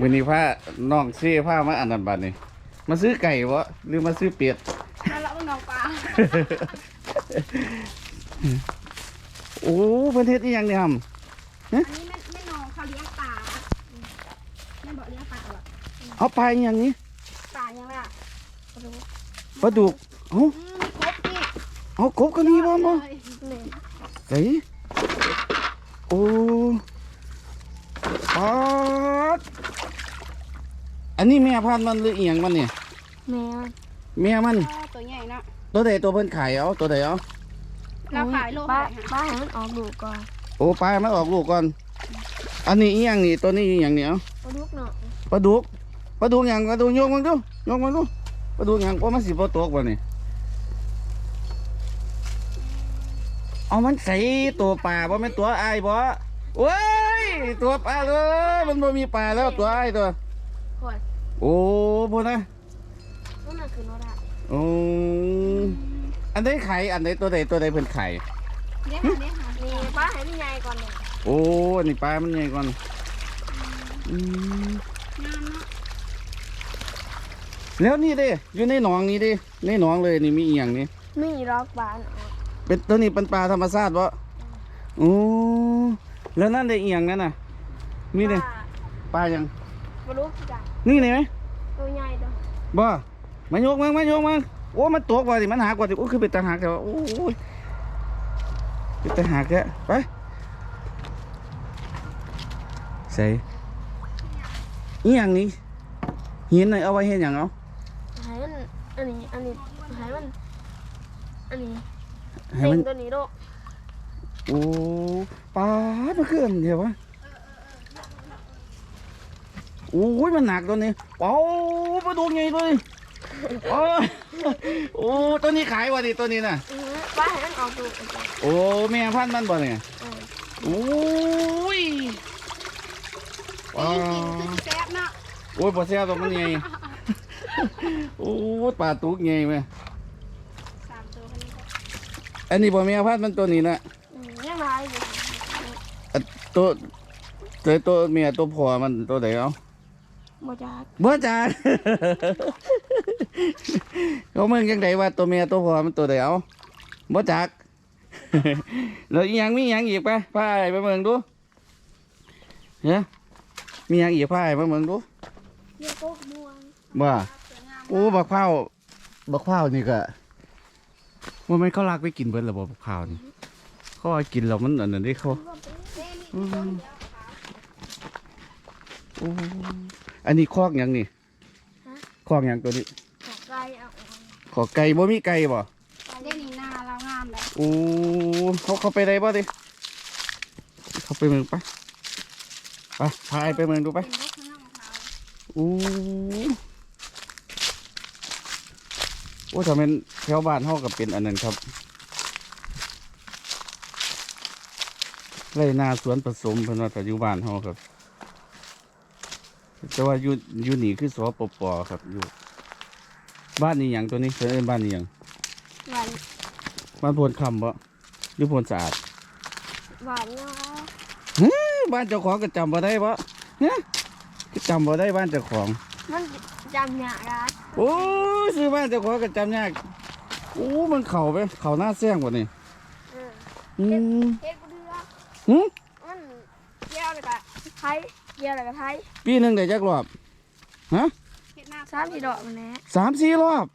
วันนี้พาน้องซี่พามาอันนั้นบัดนี้มาซื้อไก่วะหรือมาซื้อเป็ดแล้วเราน้องปลาโอ้เพิ่นเฮ็ดอีหยังเนี่ยครับอันนี้แม่แม่น้องเขาเลี้ยงปลาแม่บอกเลี้ยงปลาเหรอเอาปลาอีหยังนี้ปลายังไงอะปลาดุกเอ้าอืมมีครบนี่เอากบก็มีบ่บ่เลยไสโอ้ปลาด อันนี้แม่พันธุ์มันหรืออีหยังมันเนี่ย แม่แม่มัน ตัวใหญ่เนาะตัวใดตัวเพิ่นขายเอาตัวใดเอาเราขายโลป้าเท่าไหร่ฮะป้าให้มันออกลูกก่อนโอ้ปลามันออกลูกก่อน อันนี้อีหยังนี่ตัวนี้อีหยังเนี่ยเอาเอาลูกเนาะปลาดุกปลาดุกหยังปลาดุกโยกมันดูโยกมันดูปลาดุกหยังโอ้มันสิบ่ตกบ่นี่เอามันใส่ตัวปลาบ่แม่นตัวอ้ายบ่โอ้ยตัวปลาเลยมันบ่มีปลาแล้วตัวอ้ายตัว โอ้ยโอ้พุ่นนะนั่นน่ะคือโนดาโอ้อันใดไข่อันใดตัวใดตัวใดเพิ่นไข่เลี้ยงหาเลี้ยงหานี่ป้าให้มันใหญ่ก่อนเนี่ยโอ้อันนี้ปลามันใหญ่ก่อนอืมงามเนาะแล้วนี่เด้อยู่ในหนองนี่เด้ในหนองเลยนี่มีอีหยังนี่มีรอกปลาเนาะเป็นตัวนี้เป็นปลาธรรมชาติวะโอ้แล้วนั่นได้อีหยังนั่นน่ะมีเลยปลาหยัง ปลาลูกจ้ะนี่เลยไหมตัวใหญ่ตัวบ่มายกมังมายกมังโอ้ มันตกว่าสิมันหากว่าสิโอ้คือเป็นตาหักแต่ว่าโอ้ยเป็นตาหักแกไปใส่อีหยังนี่หินน่ะเอาไว้เฮ็ดหยังเอาให้มันอันนี้อันนี้ให้มันอันนี้ให้เต็มันงตัวนี้โลกโอ้ปลาดมันคืออันเดียววะโอ้ยมันหนักตัวนี้โอ้ปลาดุกใหญ่เลยโอ้ยโอ้ตัวนี้ขายวะดิตัวนี้น่ะอือฮึป้าให้มันออกลูกก่อนจ้ะโอ้แม่พันธุ์มันบ่เนี่ยเออโอ้ยได้ยินกินคือสิแซ่บเนาะโอ้ยปลาแซ่บตัวมันใหญ่โอ้ยปลาตุกใหญ่ไหมสามตัวคนนี้ก็อันนี้บ่แม่พันธุ์มันตัวนี้นะอืมยังไงอยู่อันตัวตัวตัวเมียตัวพ่อมันตัวไหนเอา บ่จักบ่จ้าเขาเมืองยังไงว่าตัวเมียตัวพ่อมันตัวไหนเอาบ่จักแล้วอีหยังมีอีหยังอีกไปพาไอ้ไปเมืองดูเฮ้ยมีหยังอีกพาไอ้ไปเมืองดูเรียกโก๊กม่วงว่าสวยงามโอ้บักพร้าวบักพร้าวนี่ก็ว่ามันเขาลากไปกินเบิดแล้วบ่บักพร้าวนี่เขาว่ากินแล้วมันอันนั้นที่เขาเต้นี่ต้นเดียวค่ะโอ้ อันนี้คอกหยังนี่คอกหยังตัวนี้ ขอไก่เอาออกขอไก่บ่มีไก่บ่เล่นนี่นาเรางามเลยโอ้เขาเข้าไปได้บ่ดิเขาไปเมืองไปไปพาไอ้ไปเมืองดูไป เป็นรถข้างหน้ามะพร้าวโอ้โอ้ถ้าเป็นแถวบ้านเฮาก็เป็นอันนั้นครับไรนาสวนผสมเพิ่นว่าแต่อยู่บ้านเฮาครับ แต่ว่าอยู่อยู่นี่คือสปปครับอยู่ บ้านนี้หยังตัวนี้เพิ่นเอิ้นบ้านนี้หยังหวานบ้านโพนคำบ่หรือโพนสะอาดหวานเนาะฮึบ้านเจ้าของก็จำบ่ได้บ่ฮะก็จำบ่ได้บ้านเจ้าของ มันจำยากร้านโอ้ยซื้อบ้านเจ้าของก็จำยากโอ้มันเข่าไปเข่าหน้าแซงบ่นี่เอออืมเฮ็ดบ่เดือหึมันเกี่ยวเลยกะไทย เกี่ยวเลยกะไทยปีหนึงได้จักรอบฮะเฮ็ดหน้าสามสี่ดอกมันแหละสามสี่รอบ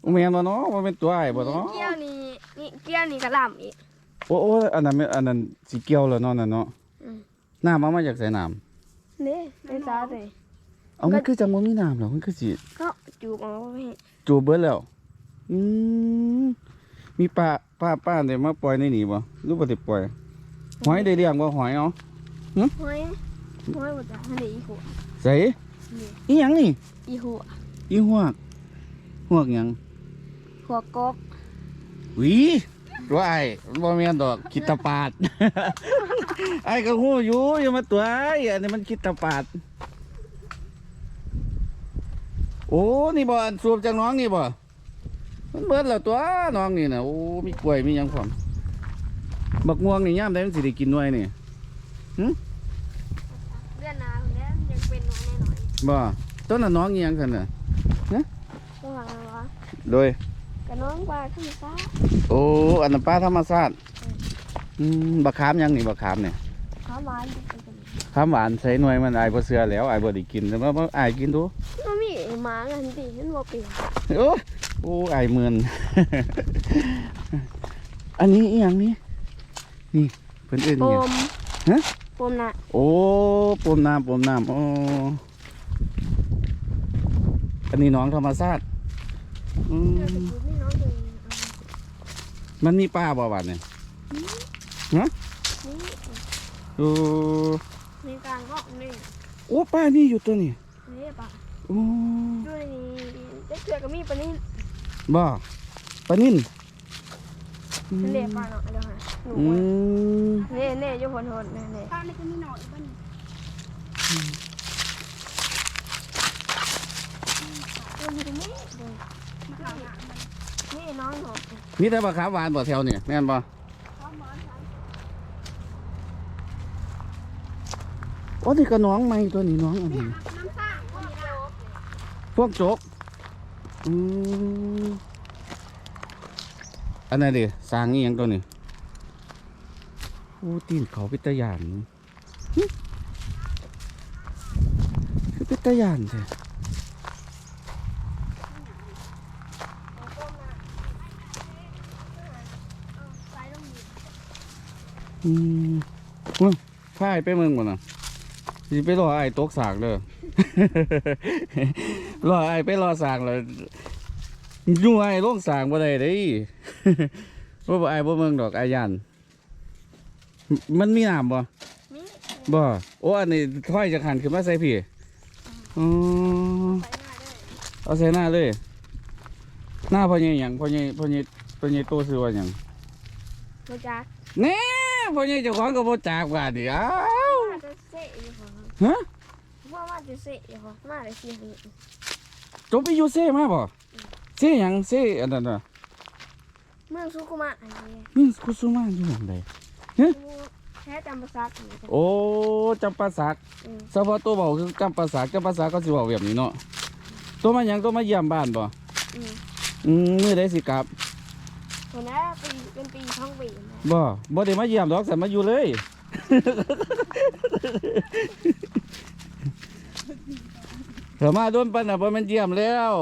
โอ้แม่นบ่เนาะว่าเป็นตัวไอ้บ่เนาะเกี่ยวนี่นี่เกี่ยวนี่กระหล่ำอีกโอ้โอ้อันนั้นแม่อันนั้นสิเกี่ยวแล้วเนาะนั่นเนาะอืมน้ำเอามาจากไสน้ำนี่ในซาเลยเอามันคือจังบ่มีน้ำหรอกมันคือสิก็จูบเออกไปให้จูบเบิดแล้ว อืมมีปลาปลาป้าได้มาปล่อยในนี่บ่หรือบ่ได้ปล่อยหอยได้เลี้ยงบ่หอยเอา ห้อยห้อยหมดจ้ะอันนี้อีหัวใส่อีหยังนี่ อีหัวอีหวกหวกหยังหัวกบหวีตัวไอ้มันบ่แม่นดอกคิดตะปาด ไอ้ก็ฮู้อยู่อย่ามาตัวไอ้อันนี้มันคิดตะปาด โอ้นี่บ่อันสูบจากน้องนี่บ่ มันเบิดแล้วตัวน้องนี่น่ะโอ้มีกล้วยมีหยังพร้อมบักม่วงนี่ยามใดมันสิได้กินหน่วยนี่เวียดนามแล้ว ยังเป็นน้อยแน่นอน บ่ต้นน่ะน้องอีหยังซั่นน่ะระหว่างอะไรวะโดยกับน้องปลาขึ้นฟ้าโอ้อันนั้นปลาธรรมชาติอืมบักขามยังนี่บักขามเนี่ยข้าวหวานเป็นกันขามหวานใส่หน่วยมันอายบ่เสือแล้วอายบ่ได้กินแต่ว่าว่าอายกินดูมันมีหมากันดิมันบ่เปลี่ยนโอ้โอ้อายเมือน อันนี้อีหยังนี่นี่เพิ่นเอิ้นโปอิหยังมฮะโปมน่ะโอ้ปมน้ำปมน้ำโอ้ อันนี้น้องธรรมชาติอืเดี๋ยวจะมพูดให้น้องเลยมันมีปลาบ่บัดเนี่ยนี่โอ้ในกลางห้องนี่โอ้ปลานี่อยู่ตัวนี้นี่ปะโอ้ด้วยนี่เด็กเสือก็มีปะนี่บ่ปลานิ่นอืมเล่ปลาเนาะเดี๋ยวหาหนูอืมเน่เน่อยู่หนหนเน่เน่ข้าวนี่ก็มีหน่อยบ้านเรื่องนี้ นี่เดี๋ยวมะขามหนามันนี่น้องหนมีแต่ปลาขาหวานบ่แถวนี่แม่นบ่อนค่ะโอ้นี่ก็น้องใหม่ตัวนี้น้องอันนี้น้ำสร้างก็มีแล้วพวกโจกอืมอันนั้นดิสร้างอีหยังตัวนี้โอ้ตีนเขาเป็นตยานหึคือเป็นตยานแท้ ใส่ลงนี่ อืมเฮ้ยพายไปเมืองบ่น่ะสิไปรอไอ้ายตกสากเด้อ รอไอ้ายไปรอสากเลยอยู่ไอ้ายลงสากบ่ได้เด้ว่าบ่ไอ้ายบ่เมืองดอกไอ้ายย่านมมันมีน้ำบ่มีบ่โอ้อันนี้ค่อยจะขันขึ้นมาใส่พี่อ๋อใส่ง่ายเลยเอาใส่หน้าเลย หน้าพ่อใหญ่หยังพ่อใหญ่พ่อใหญ่พ่อใหญ่โตซื้อว่าหยังมาจากแน่ พ่อใหญ่เจ้าของก็บ่จากว่าดิอ้าวมาจะเสะอยู่ของฮะว่ามาจะเสะอยู่ของมาเลยสิจบไปอยู่เซ่มาบ่เซ่หยังเซ่อันนั้นน่ะเมืองสุขุมะอันนี้นี่คุซุมาอยู่หยังใดแค่จำภาษาอังโอ้จำปาสักเฉพาะตัวเบาคือจำปาสักจำปาสักก็สิเว้าแบบนี้เนาะตัวมาหยังตัวมาเยี่ยมบ้านบ่อืมอืมมื้อใดสิกลับ คนนั้นปีเป็นปีท่องปีนะบ่บ่ได้มาเยี่ยมดอกแต่มาอยู่เลยเดี๋ยวมาโดนปันอะบ่แม่นเยี่ยมแล้ว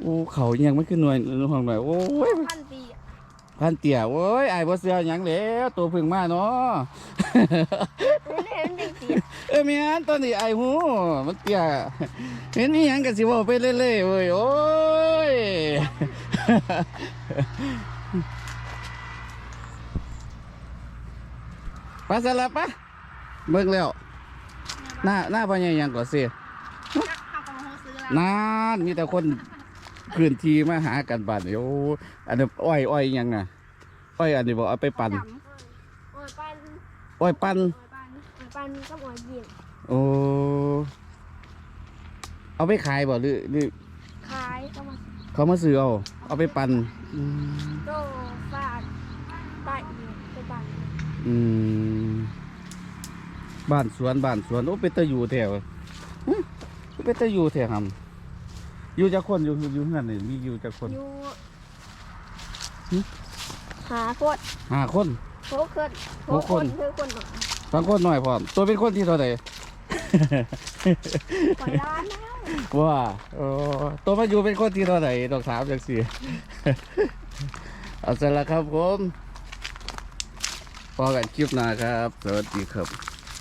โอ้เขาอิหยังไม่ขึ้นหน่วยห้องหน่อยโอ้ยพันปีอะพันเตี่ยโอ้ยไอ้ายบ่เสือหยังแล้วตัวพึ่งมาเนาะ ไม่ได้มันยังเสียเอ้ยแม่นตอนนี้ไอ้ายหูมันเตี่ยเห็นอีหยังก็สิเว้าไปเรื่อยๆเว้ยโอ้ย ไปสลับปะเบิ่งแล้ว หน้าหน้าพ่อใหญ่หยังก็สิจักข้าวของโฮซื้อละนานมีแต่คนพื้นที่มาหากันบัดนี้โอ้อันนี้อ้อยอ้อยหยังน่ะอ้อยอันนี้บอกเอาไปปั่นจำโอ้ยปันอ้อยปั่นโอ้ยบ้านโอ้ยปันก็หมอยยิงโอ้เอาไปขายบ่หรือหรือขายก็มา เขามาซื้อเอา เอาไปปั่นอืมโตฟาดตายอีกไปปันอืมบ้านสวนบ้านสวนโอ้เป็นตะอยู่แถวอื้อเป็นตะอยู่แถวครับอยู่จักคนอยู่อยู่เฮือนนี่มีอยู่จักคนอยู่หึหาโคตรห้าคน โคตรคนหกคนคือคนหน่อยบางคนหน่อยพร้อมตัวเป็นคนที่เท่าไหร่ ปล่อยร้านแล้ว ว่าโอ้ตัวมาอยู่เป็นคนที่เท่าไหร่ดอกสามจากสี่เอาเสร็จแล้วครับผมพอกันคลิปหน้าครับ สวัสดีครับ